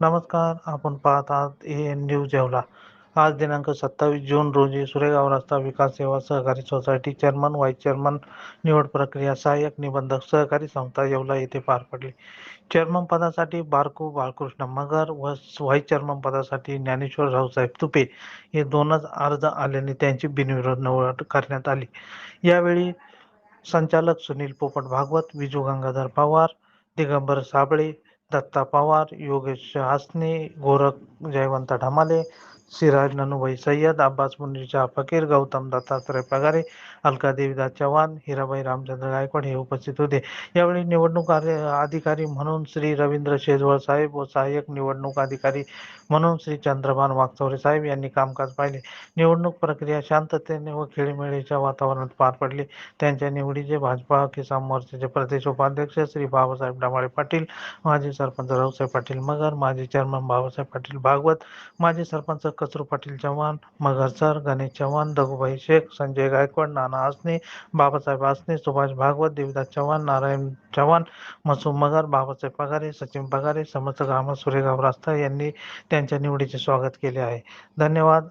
नमस्कार आपण पाहत आहात ए एन न्यूज जेवला. आज दिनांक सत्तावीस जून रोजी सुरेगाव रस्ता विकास सेवा सहकारी सोसायटी चेअरमन व्हाईस चेअरमन निवड प्रक्रिया सहाय्यक निबंधक सहकारी संस्था येवला येथे पार पडली. चेअरमन पदासाठी बारकू बाळकृष्ण मगर व व्हाईस चेअरमन पदासाठी ज्ञानेश्वर रावसाहेब तुपे हे दोनच अर्ज आल्याने त्यांची बिनविरोध निवड करण्यात आली. यावेळी संचालक सुनील पोपट भागवत विजू गंगाधर पवार दिगंबर साबळे दत्ता पवार योगेश हासने गोरख जयवंत ढमाले सिराज ननुभाई सय्यद अब्बास मुन्नीर फकीर गौतम दत्तात्रय पगारे अलका देवीदास चव्हाण हिराबाई रामचंद्र गायकवाड हे उपस्थित होते. यावेळी निवडणूक कार्य अधिकारी म्हणून श्री रवींद्र शेजवळ साहेब व सहाय्यक निवडणूक अधिकारी म्हणून श्री चंद्रभान वागचौरे साहेब यांनी कामकाज पाहिले. निवडणूक प्रक्रिया शांततेने व खेळीमेळीच्या वातावरणात पार पडली. त्यांच्या निवडीचे भाजपा किसान मोर्चाचे प्रदेश उपाध्यक्ष श्री बाबासाहेब डमाळे पाटील माजी सरपंच रावसाहेब पाटील मगर माजी चेअरमन बाबासाहेब पाटील भागवत माजी सरपंच कचरू पाटील चव्हाण मगर सर गणेश चव्हाण दगुभाई शेख संजय गायकवाड नाना आसने बाबासाहेब आसने सुभाष भागवत देवीदास चव्हाण नारायण चव्हाण मसूम मगर बाबासाहेब पगारे सचिन पगारे समस्त ग्राम सुरेगाव रास्ता यांनी त्यांच्या निवडीचे स्वागत केले आहे. धन्यवाद.